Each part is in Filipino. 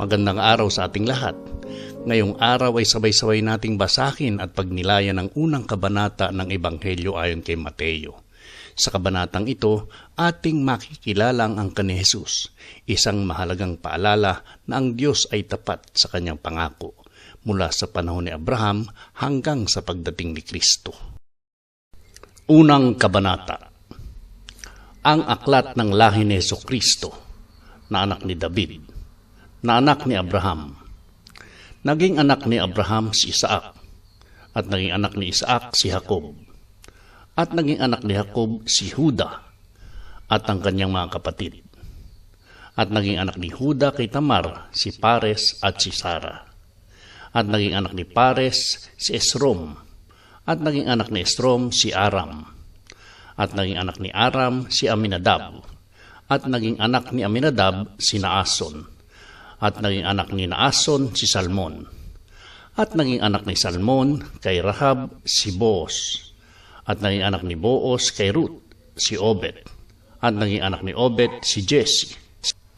Magandang araw sa ating lahat. Ngayong araw ay sabay-sabay nating basahin at pagnilayan ang unang kabanata ng Ebanghelyo ayon kay Mateo. Sa kabanatang ito, ating makikilalang ang kani Jesus, isang mahalagang paalala na ang Diyos ay tapat sa kanyang pangako mula sa panahon ni Abraham hanggang sa pagdating ni Kristo. Unang kabanata Ang aklat ng lahi ni Kristo na anak ni David, na anak ni Abraham. Naging anak ni Abraham si Isaac, at naging anak ni Isaac si Jacob, at naging anak ni Jacob si Huda, at ang kanyang mga kapatid. At naging anak ni Huda kay Tamar si Pares at si Sara. At naging anak ni Pares si Esrom, at naging anak ni Esrom si Aram. At naging anak ni Aram si Aminadab, at naging anak ni Aminadab si Naason, at naging anak ni Naason si Salmon, at naging anak ni Salmon kay Rahab si Boos, at naging anak ni Boos kay Ruth si Obed, at naging anak ni Obed si Jesse,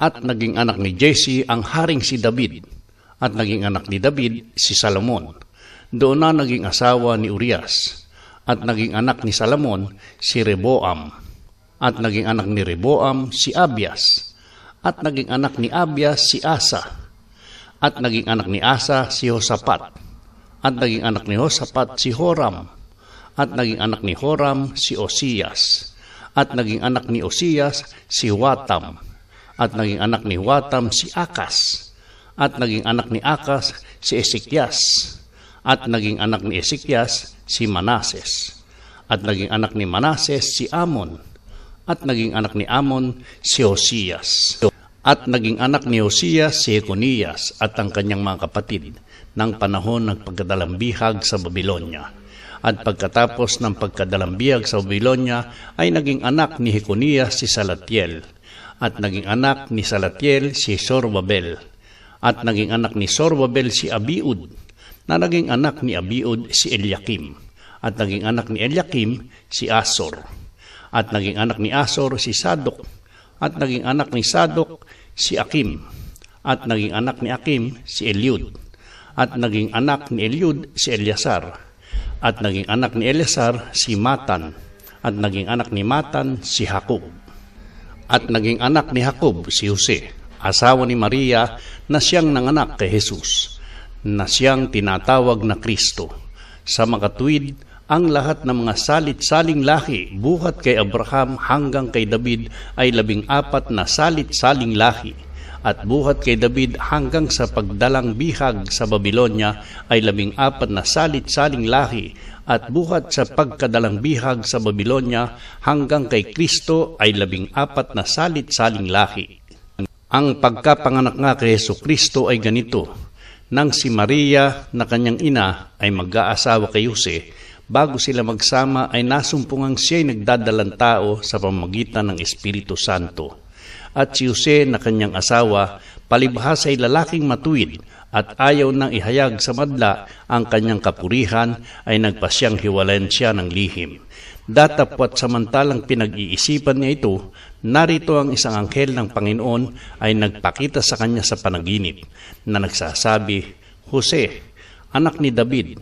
at naging anak ni Jesse ang haring si David, at naging anak ni David si Salomon. Doon na naging asawa ni Urias, at naging anak ni Salomon si Reboam, at naging anak ni Reboam si Abias, at naging anak ni Abias si Asa, at naging anak ni Asa si Hosapat, at naging anak ni Hosapat si Horam, at naging anak ni Horam si Osias, at naging anak ni Osias si Watam, at naging anak ni Watam si Akas, at naging anak ni Akas si Ezekias, at naging anak ni Ezekias si Manases, at naging anak ni Manases si Amon, at naging anak ni Amon si Hosias. At naging anak ni Hosias si Econias at ang kanyang mga kapatid ng panahon ng pagkadalambihag sa Babylonia. At pagkatapos ng pagkadalambihag sa Babylonia ay naging anak ni Heconias si Salatiel. At naging anak ni Salatiel si Sorbabel. At naging anak ni Sorbabel si Abiud. Na naging anak ni Abiud si Eliakim. At naging anak ni Eliakim si Asor at naging anak ni Asor si Sadok, at naging anak ni Sadok si Akim, at naging anak ni Akim si Eliud, at naging anak ni Eliud si Eliasar, at naging anak ni Eliasar si Matan, at naging anak ni Matan si Jacob, at naging anak ni Jacob si Jose, asawa ni Maria na siyang nanganak kay Jesus, na siyang tinatawag na Kristo. Sa makatuwid, ang lahat ng mga salit-saling lahi buhat kay Abraham hanggang kay David ay labing apat na salit-saling lahi. At buhat kay David hanggang sa pagdalang bihag sa Babylonia ay labing apat na salit-saling lahi. At buhat sa pagkadalang bihag sa Babylonia hanggang kay Kristo ay labing apat na salit-saling lahi. Ang pagkapanganak nga kay Yeso Kristo ay ganito, nang si Maria na kanyang ina ay mag-aasawa kay Jose, bago sila magsama ay nasumpungang siya'y nagdadalang tao sa pamagitan ng Espiritu Santo. At si Jose na kanyang asawa, palibhas ay lalaking matuwid at ayaw nang ihayag sa madla ang kanyang kapurihan ay nagpasyang hiwalayan siya ng lihim. Datapwat samantalang pinag-iisipan niya ito, narito ang isang anghel ng Panginoon ay nagpakita sa kanya sa panaginip na nagsasabi, Jose, anak ni David,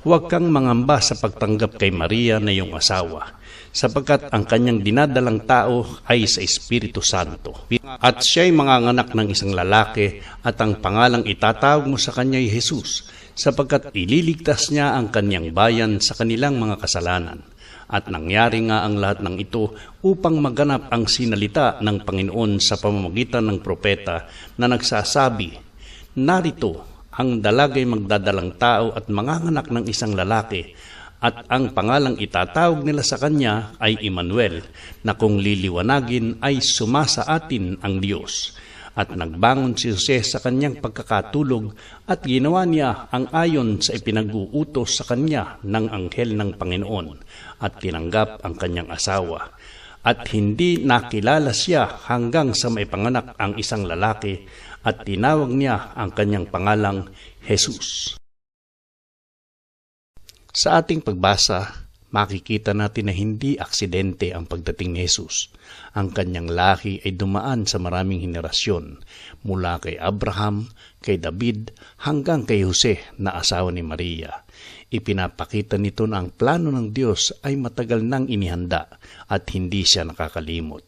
Huwag kang mangamba sa pagtanggap kay Maria na iyong asawa, sapagkat ang kanyang dinadalang tao ay sa Espiritu Santo. At siya ay manganganak ng isang lalaki at ang pangalang itatawag mo sa kanya ay Jesus, sapagkat ililigtas niya ang kanyang bayan sa kanilang mga kasalanan. At nangyari nga ang lahat ng ito upang maganap ang sinalita ng Panginoon sa pamamagitan ng propeta na nagsasabi, Narito, ang dalagay magdadalang tao at manganganak ng isang lalaki at ang pangalang itatawag nila sa kanya ay Emmanuel, na kung liliwanagin ay sumasa atin ang Diyos. At nagbangon si Jose sa kanyang pagkakatulog at ginawa niya ang ayon sa ipinag-uutos sa kanya ng anghel ng Panginoon at tinanggap ang kanyang asawa. At hindi nakilala siya hanggang sa maipanganak ang isang lalaki at tinawag niya ang kanyang pangalang Jesus. Sa ating pagbasa, makikita natin na hindi aksidente ang pagdating ni Jesus. Ang kanyang lahi ay dumaan sa maraming henerasyon, mula kay Abraham, kay David, hanggang kay Jose na asawa ni Maria. Ipinapakita nito na ang plano ng Diyos ay matagal nang inihanda at hindi siya nakakalimot.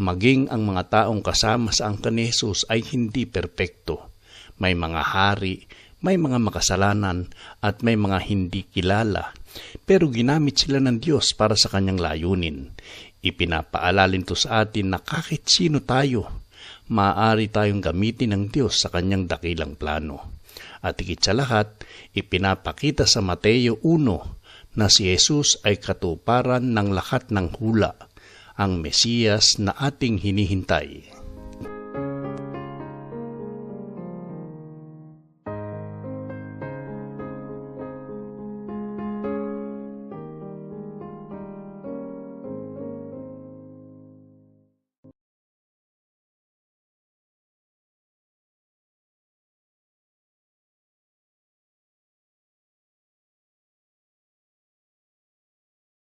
Maging ang mga taong kasama sa angka ni Jesus ay hindi perpekto. May mga hari, may mga makasalanan at may mga hindi kilala pero ginamit sila ng Diyos para sa kanyang layunin. Ipinapaalalin to sa atin na kahit sino tayo, maaari tayong gamitin ng Diyos sa kanyang dakilang plano. At higit sa lahat, ipinapakita sa Mateo 1 na si Jesus ay katuparan ng lahat ng hula, ang Mesiyas na ating hinihintay.